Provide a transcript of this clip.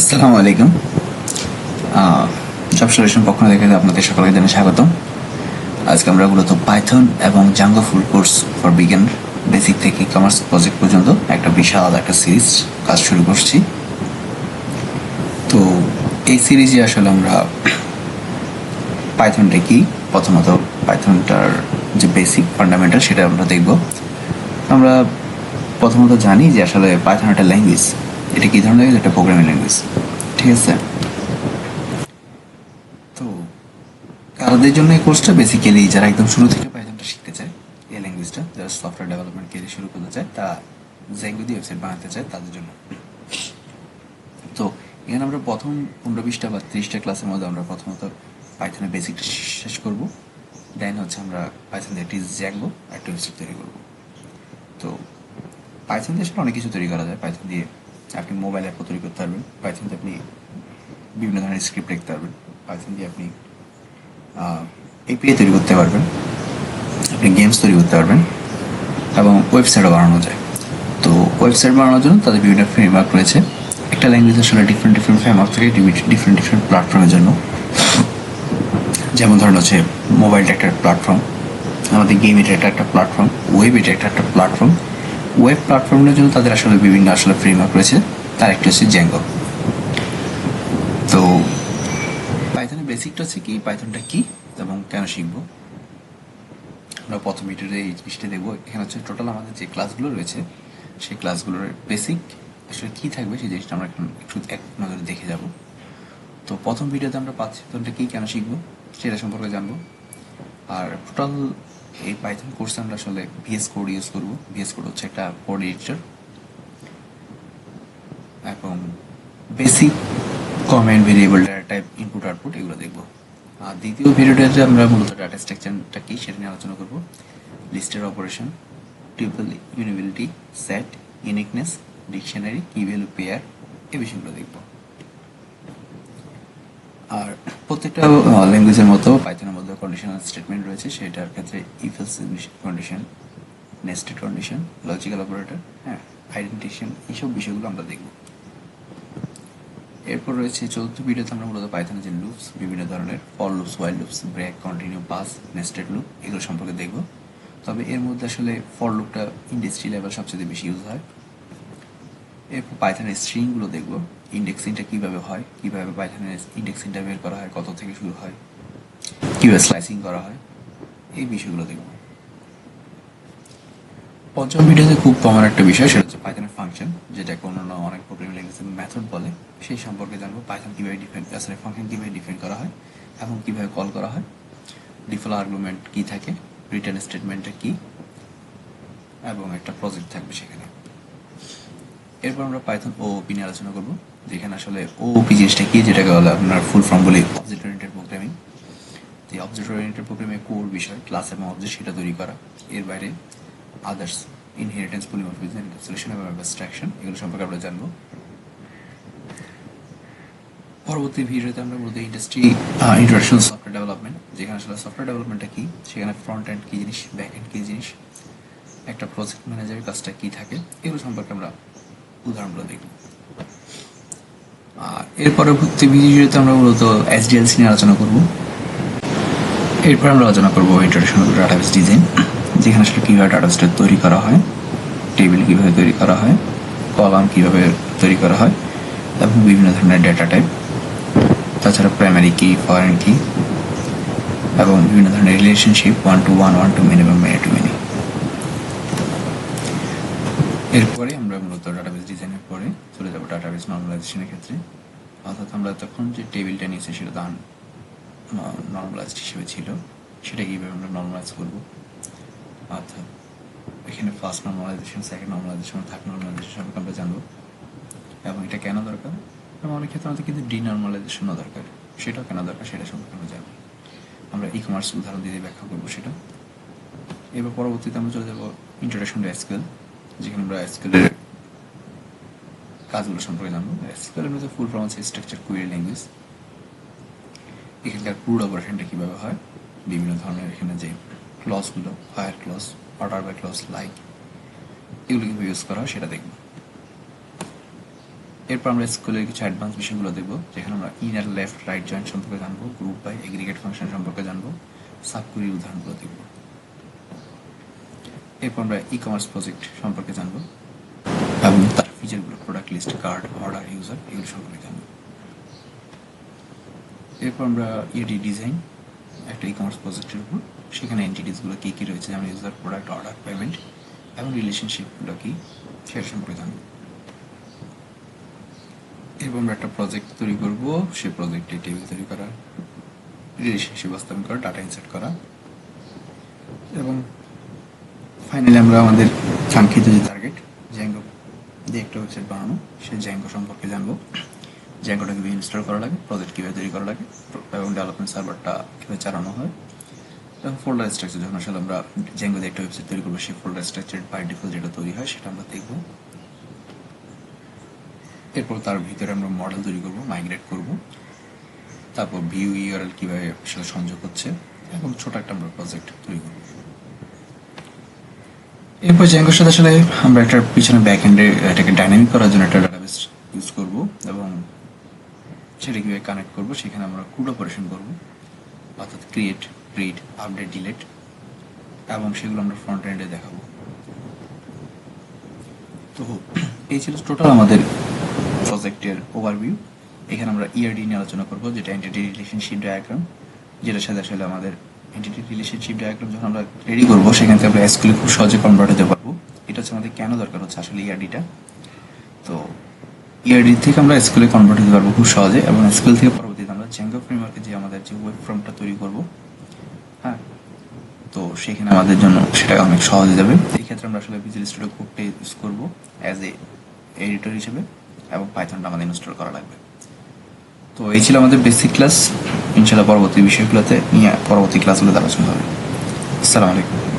আসসালামু আলাইকুম। Job solution পক্ষ থেকে আপনাদের সকলকে জানাই স্বাগতম। আজকে আমরা মূলত পাইথন এবং জাঙ্গো ফুল কোর্স ফর বিজ্ঞান, বেসিক থেকে কমার্স প্রজেক্ট পর্যন্ত একটা বিশাল একটা সিরিজ কাজ শুরু করছি। তো এই সিরিজে আসলে আমরা পাইথনটা কি, প্রথমত পাইথনটার যে বেসিক ফান্ডামেন্টাল সেটা আমরা দেখব। আমরা প্রথমত জানি যে আসলে পাইথন একটা ল্যাঙ্গুয়েজ। এটা কি ধরনের? একটা প্রোগ্রামিং ল্যাঙ্গুয়েজ ঠিক আছে? তো তাদের জন্য এই কোর্সটা বেসিক্যালি যারা একদম শুরু থেকে পাইথনটা শিখতে চায়, এই ল্যাঙ্গুয়েজটা যারা সফটওয়্যার ডেভেলপমেন্ট কেরিয়ার শুরু করতে চায়, তারা জ্যাঙ্গো ওয়েবসাইট বানাতে চায়, তাদের জন্য। তো, এখানে আমরা প্রথম পনেরো বিশটা বা ত্রিশটা ক্লাসের মধ্যে আমরা প্রথমত পাইথনের বেসিকটা শেষ করব। দেন হচ্ছে আমরা পাইথন দিয়ে একটি জ্যাঙ্গো একটা ওয়েবসাইট তৈরি করব। তো পাইথন দিয়ে আসলে অনেক কিছু তৈরি করা যায়। পাইথন দিয়ে আপনি মোবাইল অ্যাপও তৈরি করতে পারবেন। পাইথন দিয়ে আপনি বিভিন্ন ধরনের স্ক্রিপ্ট লিখতে পারবেন। পাইথন দিয়ে আপনি এপিআই তৈরি করতে পারবেন। আপনি গেমস তৈরি করতে পারবেন এবং ওয়েবসাইটও বানানো যায়। তো ওয়েবসাইট বানানোর জন্য তাদের বিভিন্ন ফ্রেমওয়ার্ক রয়েছে। একটা ল্যাঙ্গুয়েজ আসলে ডিফারেন্ট ডিফারেন্ট ফ্রেমওয়ার্ক থাকে ডিফারেন্ট ডিফারেন্ট প্ল্যাটফর্মের জন্য। যেমন ধরুন হচ্ছে মোবাইলটা একটা প্ল্যাটফর্ম আমাদের গেম এটা একটা একটা প্ল্যাটফর্ম ওয়েব এটা একটা একটা প্ল্যাটফর্ম ওয়েব প্ল্যাটফর্মের জন্য তাদের আসলে বিভিন্ন আসলে ফ্রেমওয়ার্ক রয়েছে। তার একটি হচ্ছে জ্যাঙ্গো তো পাইথনের বেসিকটা হচ্ছে কি? পাইথনটা কি এবং কেন শিখব? আমরা প্রথম ভিডিওতে এই জিনিসটা দেখব। এখানে হচ্ছে টোটাল আমাদের যে ক্লাসগুলো রয়েছে, সেই ক্লাসগুলোর বেসিক আসলে কী থাকবে সেই জিনিসটা আমরা এখন একটু এক নজরে দেখে যাব। তো প্রথম ভিডিওতে আমরা পাচ্ছি পাইথনটা কি, কেন শিখব? সেটা সম্পর্কে জানব। আর টোটাল এই পাইথন কোর্সে আমরা আসলে ভিএস কোড ইউজ করব। ভিএস কোড হচ্ছে একটা কোড এডিটর এবং basic comment variable data type input output এগুলো দেখব। আর দ্বিতীয় ভিডিওটাতে আমরা মূলত ডাটা স্ট্রাকচারটা কি সেটা নিয়ে আলোচনা করব। লিস্টের operation tuple ইউনিবিলিটি set uniqueness dictionary key value pair এই বিষয়গুলো দেখব। আর প্রত্যেকটা ল্যাঙ্গুয়েজের মতো পাইথনের মধ্যে কন্ডিশনাল স্টেটমেন্ট রয়েছে, সেটার ক্ষেত্রে if else condition nested condition logical operator হ্যাঁ আইডেন্টিফিকেশন এইসব বিষয়গুলো আমরা দেখব। এরপর রয়েছে চতুর্থ ভিডিওতে আমরা মূলত পাইথনের যে লুপস বিভিন্ন ধরনের for loops while loops break continue pass nested loop এগুলো সম্পর্কে দেখব। তবে এর মধ্যে আসলে ফর লুপটা ইন্ডাস্ট্রি লেভেল সবচেয়ে বেশি ইউজ হয়। এরপর পাইথনের স্ট্রিংগুলো দেখব ইন্ডেক্সিংটা কীভাবে হয়, কীভাবে পাইথনের ইন্ডেক্সিংটা বের করা হয়, কত থেকে শুরু হয় কীভাবে স্লাইসিং করা হয়? এই বিষয়গুলো দেখব। পঞ্চম ভিডিওতে খুব কমন একটা বিষয়, সেটা হচ্ছে পাইথনের ফাংশন যেটাকে অন্যান্য অনেক প্রোগ্রামিং ল্যাঙ্গুয়েজে মেথড বলে। সেই সম্পর্কে জানব পাইথন কীভাবে ডিফাইন আসলে ফাংশন কীভাবে ডিফাইন করা হয় এবং কীভাবে কল করা হয় ডিফল আর্গুমেন্ট কি থাকে রিটার্ন স্টেটমেন্টটা কি, এবং একটা প্রজেক্ট থাকবে সেখানে। এরপর আমরা পাইথন ও ওপি নিয়ে আলোচনা করব, যেখানে আসলে ওপি জিনিসটা কি, যেটাকে বলে আপনার ফুল ফর্ম বলি অবজেক্ট ওরিয়েন্টেড প্রোগ্রামিং তো এই অবজেক্ট ওরিয়েন্টেড প্রোগ্রামে কোর বিষয় ক্লাস এবং অবজেক্ট সেটা তৈরি করা। এর বাইরে আদার্স ইনহেরিটেন্স পলিমরফিজম এবং এগুলো সম্পর্কে আমরা জানব। পরবর্তী ভিডিওতে আমরা বলতে ইন্ডাস্ট্রি ইন্ট্রোডাকশন সফটওয়্যার ডেভেলপমেন্ট যেখানে আসলে সফটওয়্যার ডেভেলপমেন্টটা কি? সেখানে ফ্রন্ট এন্ড কি জিনিস ব্যাক এন্ড কি জিনিস, একটা প্রজেক্ট ম্যানেজারের কাজটা কি থাকে, এগুলো সম্পর্কে আমরা উদাহরণগুলো দেখব। আর এর পরবর্তী ভিডিওতে আমরা মূলত এসডিএলসি নিয়ে আলোচনা করব। এরপর আমরা আলোচনা করব ইন্ট্রোডাকশন ডাটাবেস ডিজাইন যেখানে আসলে কীভাবে ডাটাবেসটা তৈরি করা হয় টেবিল কীভাবে তৈরি করা হয় কলাম কীভাবে তৈরি করা হয়, এবং বিভিন্ন ধরনের ডেটা টাইপ তাছাড়া প্রাইমারি কি ফরেন কি এবং বিভিন্ন ধরনের relationship one to one one to many এবং মেনি টু মেনি এরপরে আমরা মূলত ডাটাবেস ডিজাইনের পরে চলে যাব ডাটাবেস নর্মালাইজেশনের ক্ষেত্রে। অর্থাৎ আমরা তখন যে টেবিলটা নিয়েছি, সেটা তো নর্মালাইজড হিসেবে ছিল। সেটা কীভাবে আমরা নর্মালাইজ করব। অর্থাৎ এখানে first normalization second normalization third normalization সম্পর্কে আমরা জানব। এবং এটা কেন দরকার? এবং অনেক ক্ষেত্রে আমাদের কিন্তু ডিনর্মালাইজেশনও দরকার। সেটাও কেন দরকার সেটা সম্পর্কে আমরা জানব। আমরা ই কমার্স উদাহরণ দিয়ে ব্যাখ্যা করব সেটা। এবার পরবর্তীতে আমরা চলে যাব ইন্ট্রোডাকশন টু এসকিউএল যেখানে আমরা এসকিউএলের কাজগুলো সম্পর্কে জানব। এসকিউএলের মধ্যে ফুল ফর্ম আছে স্ট্রাকচার কুয়েরি ল্যাঙ্গুয়েজ এখানকার ক্রুড অপারেশনটা কীভাবে হয়? বিভিন্ন ধরনের এখানে যে ক্লসগুলো where clause order by clause like এগুলো কীভাবে ইউজ করা হয়, সেটা দেখব। এরপর আমরা স্কুলের কিছু অ্যাডভান্স বিষয়গুলো দেখব, যেখানে আমরা ইনার লেফট রাইট জয়েন্ট সম্পর্কে জানব গ্রুপ বাই এগ্রিগেট ফাংশন সম্পর্কে জানব সাবকুরির উদাহরণগুলো দেখব। এরপর আমরা ই কমার্স প্রজেক্ট সম্পর্কে জানব, এবং তার ফিচারগুলো product list cart order user এগুলো সম্পর্কে জানব। এরপর আমরা ইডি ডিজাইন একটা ই কমার্স প্রজেক্টের উপর। সেখানে এন্টিটিসগুলো কী কী রয়েছে যেমন ইউজার প্রোডাক্ট অর্ডার পেমেন্ট এবং রিলেশনশিপগুলো কী, সেটা সম্পর্কে জানব। এরপর আমরা একটা প্রজেক্ট তৈরি করব, সেই প্রজেক্টে টেবিল তৈরি করা রিলেশনশিপ বাস্তবায়ন করা ডাটা ইনসার্ট করা এবং ফাইনালি আমরা আমাদের কাঙ্ক্ষিত যে টার্গেট জ্যাঙ্গো দিয়ে একটা ওয়েবসাইট বানানো, সেই জ্যাঙ্গো সম্পর্কে জানব। জ্যাঙ্গোটা কীভাবে ইনস্টল করা লাগে প্রজেক্ট কীভাবে তৈরি করা লাগে, এবং ডেভেলপমেন্ট সার্ভারটা কীভাবে চালানো হয় ফোল্ডার স্ট্রাকচার যখন আসলে আমরা জ্যাঙ্গো একটা ওয়েবসাইট তৈরি করব, সেই ফোল্ডার স্ট্রাকচার বাই ডিফল্ট যেটা তৈরি হয়, সেটা আমরা দেখব। এরপর তার ভিতরে আমরা মডেল তৈরি করব মাইগ্রেট করব। তারপর ভিউ ইউআরএল কীভাবে সাথে সংযোগ হচ্ছে, এবং ছোট একটা আমরা প্রজেক্ট তৈরি করব। এরপর জ্যাঙ্গোর সাথে আসলে আমরা একটা পিছনে ব্যাক এন্ডে এটাকে ডাইনামিক করার জন্য একটা ডাটাবেস ইউজ করব এবং সেটা কীভাবে কানেক্ট করব, সেখানে আমরা কুড অপারেশন করব, অর্থাৎ ক্রিয়েট রিড আপডেট ডিলেট এবং সেগুলো আমরা ফ্রন্ট এন্ডে দেখাবো। তো এই ছিল টোটাল আমাদের প্রজেক্টের ওভারভিউ এখানে আমরা ইআরডি নিয়ে আলোচনা করব, যেটা এন্টিটি রিলেশনশিপ ডায়াগ্রাম যেটার সাথে আসলে আমাদের এন্টিটি রিলেশনশিপ ডায়াগ্রাম যখন আমরা রেডি করব, সেখান থেকে আমরা এসকিউএল খুব সহজে কনভার্ট হতে পারব। এটা হচ্ছে আমাদের কেন দরকার হচ্ছে আসলে ইআরডিটা তো ইআরডি থেকে আমরা এসকিউএল কনভার্ট হতে পারব খুব সহজে এবং এসকিউএল থেকে পরবর্তীতে আমরা জ্যাঙ্গো ফ্রেমওয়ার্কে যে আমাদের যে ওয়েব ফর্মটা তৈরি করব হ্যাঁ? তো সেখানে আমাদের জন্য সেটা অনেক সহজ যাবে। এই ক্ষেত্রে আমরা আসলে ভিজুয়াল স্টুডিও কোডটা ইউজ করব অ্যাজ এ এডিটর হিসেবে এবং পাইথনটা আমাদের ইনস্টল করা লাগবে। তো এই ছিল আমাদের বেসিক ক্লাস ইনশাল্লাহ পরবর্তী বিষয়গুলোতে নিয়ে পরবর্তী ক্লাসগুলোতে আলোচনা হবে। আসসালামু আলাইকুম।